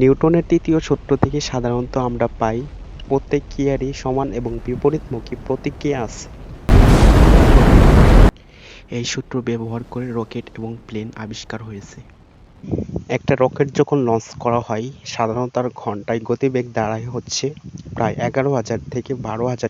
নিউটনের তৃতীয় সূত্র থেকে সাধারণত আমরা পাই, প্রত্যেক ক্রিয়ারই সমান এবং বিপরীতমুখী প্রতিক্রিয়া আছে। এই সূত্র ব্যবহার করে রকেট এবং প্লেন আবিষ্কার হয়েছে। একটা রকেট যখন লঞ্চ করা হয়, সাধারণত তার ঘন্টায় গতিবেগ দাঁড়ায় হচ্ছে প্রায় এগারো হাজার থেকে বারো হাজার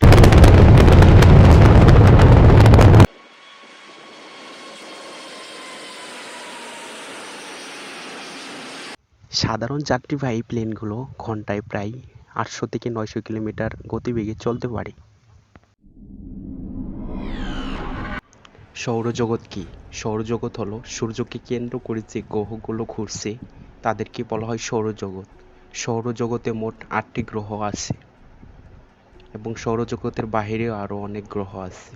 সাধারণ যাত্রীবাহী প্লেনগুলো ঘন্টায় প্রায় আটশো থেকে নয়শো কিলোমিটার গতিবেগে চলতে পারে। সৌরজগৎ কি? সৌরজগৎ হলো সূর্যকে কেন্দ্র করে যে গ্রহগুলো ঘুরছে, তাদেরকে বলা হয় সৌরজগৎ। সৌরজগতে মোট আটটি গ্রহ আছে এবং সৌরজগতের বাহিরেও আরও অনেক গ্রহ আছে।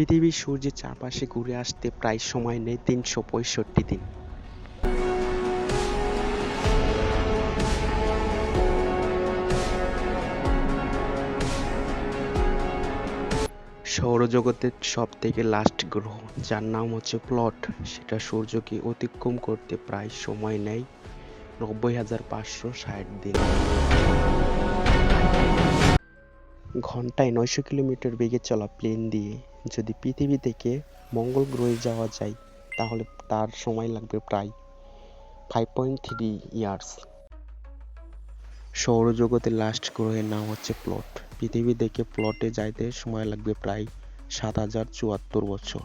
পৃথিবী সূর্যের চারপাশে ঘুরে আসতে প্রায় সময় নেয় তিনশো পঁয়ষট্টি দিন। সৌরজগতের সব থেকে লাস্ট গ্রহ, যার নাম হচ্ছে প্লট, সেটা সূর্যকে অতিক্রম করতে প্রায় সময় নেয় নব্বই হাজার পাঁচশো ষাট দিন। ঘন্টায় নয়শো কিলোমিটার বেগে চলা প্লেন দিয়ে যদি পৃথিবী থেকে মঙ্গল গ্রহে যাওয়া যায়, তাহলে তার সময় লাগবে প্রায় ফাইভ পয়েন্ট থ্রি ইয়ার্স সৌরজগতের লাস্ট গ্রহের নাম হচ্ছে প্লট পৃথিবী থেকে প্লটে যাইতে সময় লাগবে প্রায় সাত হাজার চুয়াত্তর বছর।